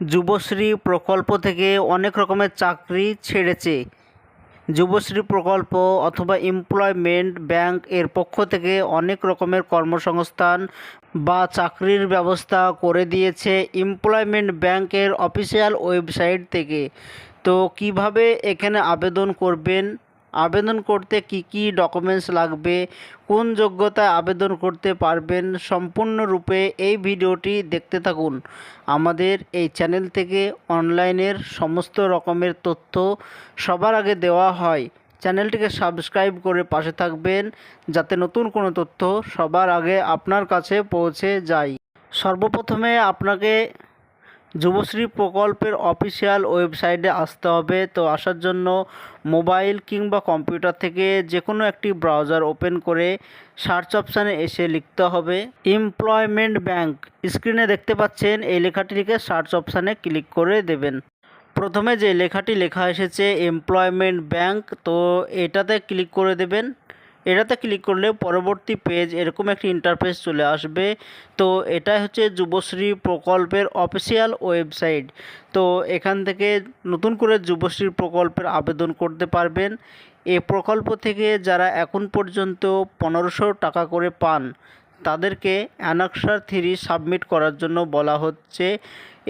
যুবশ্রী প্রকল্প থেকে অনেক রকমের চাকরি ছেড়েছে। যুবশ্রী প্রকল্প অথবা এমপ্লয়মেন্ট ব্যাংক এর পক্ষ থেকে অনেক রকমের কর্মসংস্থান বা চাকরির ব্যবস্থা করে দিয়েছে এমপ্লয়মেন্ট ব্যাংকের অফিসিয়াল ওয়েবসাইট থেকে। তো কীভাবে এখানে আবেদন করবেন? আবেদন করতে কি কি ডকুমেন্টস লাগবে, কোন যোগ্যতায় আবেদন করতে পারবেন, সম্পূর্ণরূপে এই ভিডিওটি দেখতে থাকুন। আমাদের এই চ্যানেল থেকে অনলাইনের সমস্ত রকমের তথ্য সবার আগে দেওয়া হয়। চ্যানেলটিকে সাবস্ক্রাইব করে পাশে থাকবেন, যাতে নতুন কোনো তথ্য সবার আগে আপনার কাছে পৌঁছে যায়। সর্বপ্রথমে আপনাকে যুবশ্রী প্রকল্পের অফিসিয়াল ওয়েবসাইটে আসতে হবে। তো আসার জন্য মোবাইল কিংবা কম্পিউটার থেকে যে কোনো একটি ব্রাউজার ওপেন করে সার্চ অপশানে এসে লিখতে হবে। এমপ্লয়মেন্ট ব্যাংক স্ক্রিনে দেখতে পাচ্ছেন, এই লেখাটি লিখে সার্চ অপশানে ক্লিক করে দেবেন। প্রথমে যে লেখাটি লেখা এসেছে, এমপ্লয়মেন্ট ব্যাংক, তো এটাতে ক্লিক করে দেবেন। এটাতে ক্লিক করলে পরবর্তী পেজ এরকম একটি ইন্টারফেস চলে আসবে। তো এটা হচ্ছে যুবশ্রী প্রকল্পের অফিসিয়াল ওয়েবসাইট তো এখান থেকে নতুন করে যুবশ্রী প্রকল্পের আবেদন করতে পারবেন। এ প্রকল্প থেকে যারা এখন পর্যন্ত পনেরোশো টাকা করে পান, তাদেরকে অ্যানাক্সার থ্রি সাবমিট করার জন্য বলা হচ্ছে।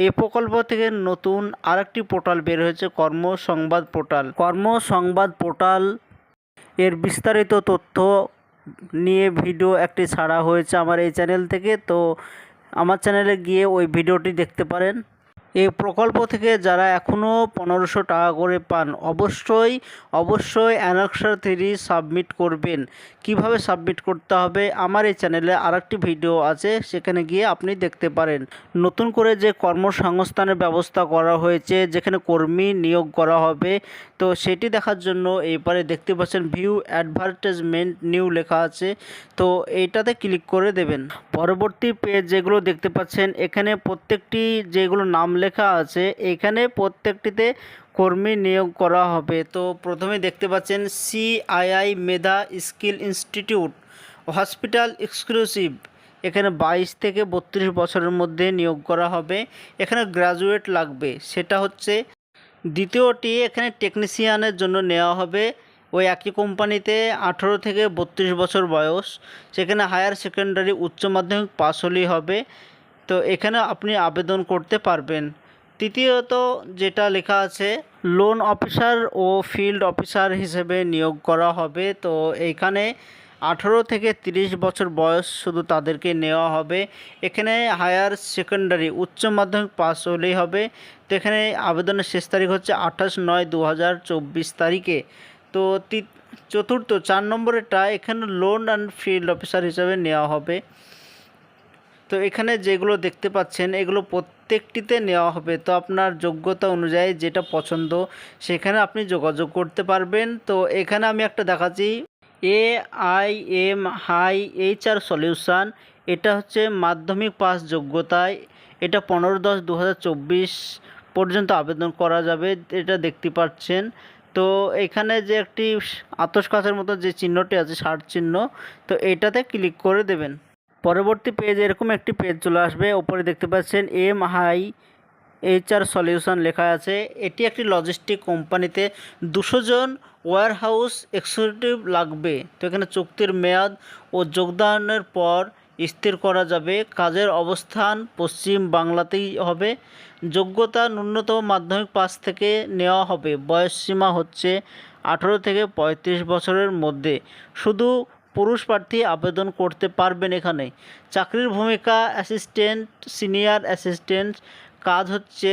এই প্রকল্প থেকে নতুন আরেকটি পোর্টাল বের হয়েছে কর্ম সংবাদ পোর্টাল কর্ম সংবাদ পোর্টাল এর বিস্তারিত তথ্য নিয়ে ভিডিও একটি ছাড়া হয়েছে আমার এই চ্যানেল থেকে, তো আমার চ্যানেলে গিয়ে ওই ভিডিওটি দেখতে পারেন। এই প্রকল্প থেকে যারা এখনও পনেরোশো টাকা করে পান, অবশ্যই অবশ্যই অ্যানাক্সার থ্রি সাবমিট করবেন। কীভাবে সাবমিট করতে হবে? আমার এই চ্যানেলে আরেকটি ভিডিও আছে, সেখানে গিয়ে আপনি দেখতে পারেন। নতুন করে যে কর্মসংস্থানের ব্যবস্থা করা হয়েছে, যেখানে কর্মী নিয়োগ করা হবে, তো সেটি দেখার জন্য এবারে দেখতে পাচ্ছেন ভিউ অ্যাডভার্টাইজমেন্ট নিউ লেখা আছে, তো এইটাতে ক্লিক করে দেবেন। পরবর্তী পেজ যেগুলো দেখতে পাচ্ছেন, এখানে প্রত্যেকটি যেগুলো নাম লেখা আছে, এখানে প্রত্যেকটিতে কর্মী নিয়োগ করা হবে। তো প্রথমে দেখতে পাচ্ছেন CII Medha skill institute, hospital exclusive. এখানে বাইশ থেকে বত্রিশ বছরের মধ্যে নিয়োগ করা হবে। এখানে গ্রাজুয়েট লাগবে। সেটা হচ্ছে দ্বিতীয়টি এখানে টেকনিশিয়ানের জন্য নেওয়া হবে। ওই একই কোম্পানিতে আঠেরো থেকে বত্রিশ বছর বয়স। সেখানে হায়ার সেকেন্ডারি উচ্চ মাধ্যমিক পাস হলেই হবে। তো এখানে আপনি আবেদন করতে পারবেন। তৃতীয়ত, যেটা লেখা আছে লোন অফিসার ও ফিল্ড অফিসার হিসেবে নিয়োগ করা হবে। তো এইখানে আঠেরো থেকে তিরিশ বছর বয়স শুধু তাদেরকে নেওয়া হবে। এখানে হায়ার সেকেন্ডারি উচ্চ মাধ্যমিক পাস হলেই হবে। তো এখানে আবেদনের শেষ তারিখ হচ্ছে আঠাশ নয় দু হাজার তারিখে। তি- চতুর্থ, চার নম্বরেরটা এখানে লোন অ্যান্ড ফিল্ড অফিসার হিসাবে নেওয়া হবে। তো এখানে যেগুলো দেখতে পাচ্ছেন, এগুলো প্রত্যেকটিতে নেওয়া হবে। তো আপনার যোগ্যতা অনুযায়ী যেটা পছন্দ, সেখানে আপনি যোগাযোগ করতে পারবেন। তো এখানে আমি একটা দেখাচ্ছি। A I M high H R solution, এটা হচ্ছে মাধ্যমিক পাস যোগ্যতায়। এটা পনেরো দশ দু পর্যন্ত আবেদন করা যাবে, এটা দেখতে পাচ্ছেন। তো এখানে যে একটি আতস কাছের মতো যে চিহ্নটি আছে, ষাট চিহ্ন, তো এটাতে ক্লিক করে দেবেন। পরবর্তী পেজ এরকম একটি পেজ চলে আসবে। ওপরে দেখতে পাচ্ছেন এম হাই এইচআর সলিউশন লেখা আছে। এটি একটি লজিস্টিক কোম্পানিতে দুশো জন ওয়্যারহাউস এক্সিকিউটিভ লাগবে। তো এখানে চুক্তির মেয়াদ ও যোগদানের পর স্থির করা যাবে। কাজের অবস্থান পশ্চিম বাংলাতেই হবে। যোগ্যতা ন্যূনতম মাধ্যমিক পাস থেকে নেওয়া হবে। বয়সসীমা হচ্ছে আঠেরো থেকে পঁয়ত্রিশ বছরের মধ্যে। শুধু পুরুষ প্রার্থী আবেদন করতে পারবেন এখানে। চাকরির ভূমিকা অ্যাসিস্ট্যান্ট, সিনিয়র অ্যাসিস্ট্যান্ট, কাজ হচ্ছে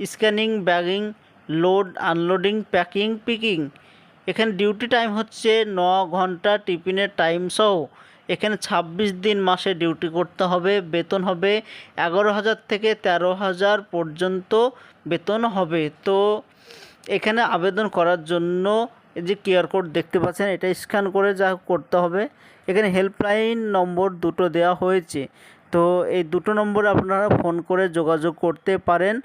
scanning, bagging, load, unloading, packing, picking. এখানে ডিউটি টাইম হচ্ছে ন ঘণ্টা টিফিনের টাইম সহ। এখানে ছাব্বিশ দিন মাসে ডিউটি করতে হবে, বেতন হবে এগারো হাজার থেকে তেরো হাজার পর্যন্ত বেতন হবে। তো এখানে আবেদন করার জন্য যে কিউআর কোড দেখতে পাচ্ছেন, এটা স্ক্যান করে যা করতে হবে। এখানে হেল্পলাইন নম্বর দুটো দেওয়া হয়েছে। তো এই দুটো নম্বরে আপনারা ফোন করে যোগাযোগ করতে পারেন।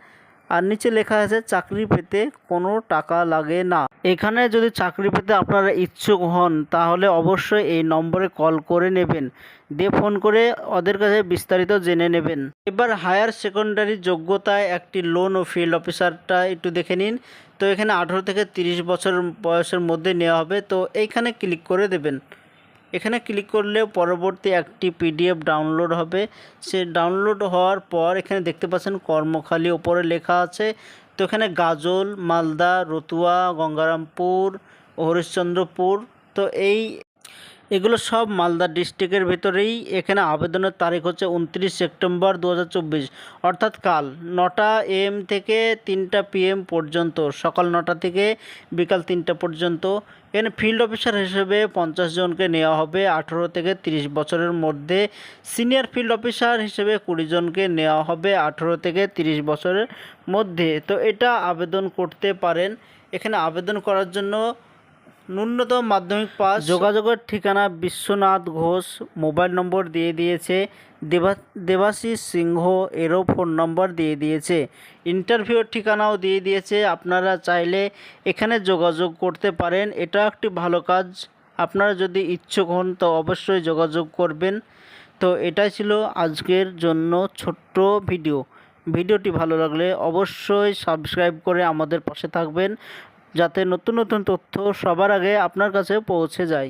আর নিচে লেখা আছে, চাকরি পেতে কোনো টাকা লাগে না। এখানে যদি চাকরি পেতে আপনারা ইচ্ছুক হন, তাহলে অবশ্যই এই নম্বরে কল করে নেবেন। দিয়ে ফোন করে ওদের কাছে বিস্তারিত জেনে নেবেন। এবার হায়ার সেকেন্ডারি যোগ্যতায় একটি লোন ও ফিল্ড অফিসারটা একটু দেখে নিন। তো এখানে আঠেরো থেকে তিরিশ বছর বয়সের মধ্যে নেওয়া হবে। তো এইখানে ক্লিক করে দেবেন। এখানে ক্লিক করলে পরবর্তী একটি পিডিএফ ডাউনলোড হবে। সে ডাউনলোড হওয়ার পর এখানে দেখতে পাচ্ছেন কর্মখালি ওপরে লেখা আছে। তো এখানে গাজল, মালদা, রতুয়া, গঙ্গারামপুর, হরিশ্চন্দ্রপুর। তো এই এগুলো সব মালদা ডিস্ট্রিক্টের ভেতরেই। এখানে আবেদনের তারিখ হচ্ছে উনত্রিশ সেপ্টেম্বর দু হাজার চব্বিশ। অর্থাৎ কাল নটা এম থেকে তিনটা পিএম পর্যন্ত, সকাল নটা থেকে বিকাল তিনটা পর্যন্ত। এখানে ফিল্ড অফিসার হিসেবে পঞ্চাশ জনকে নেওয়া হবে। আঠেরো থেকে তিরিশ বছরের মধ্যে সিনিয়র ফিল্ড অফিসার হিসেবে কুড়ি জনকে নেওয়া হবে আঠেরো থেকে তিরিশ বছরের মধ্যে। তো এটা আবেদন করতে পারেন। এখানে আবেদন করার জন্য ন্যূনতম মাধ্যমিক পাস। যোগাযোগের ঠিকানা বিশ্বনাথ ঘোষ। মোবাইল নম্বর দিয়ে দিয়েছে। দেবা, দেবাশিস সিংহ এরও ফোন নম্বর দিয়ে দিয়েছে। ইন্টারভিউর ঠিকানাও দিয়ে দিয়েছে। আপনারা চাইলে এখানে যোগাযোগ করতে পারেন। এটা একটি ভালো কাজ। আপনারা যদি ইচ্ছুক হন, তো অবশ্যই যোগাযোগ করবেন। তো এটাই ছিল আজকের জন্য ছোট্ট ভিডিও। ভিডিওটি ভালো লাগলে অবশ্যই সাবস্ক্রাইব করে আমাদের পাশে থাকবেন। যাতে নতুন নতুন তথ্য সবার আগে আপনার কাছে পৌঁছে যায়।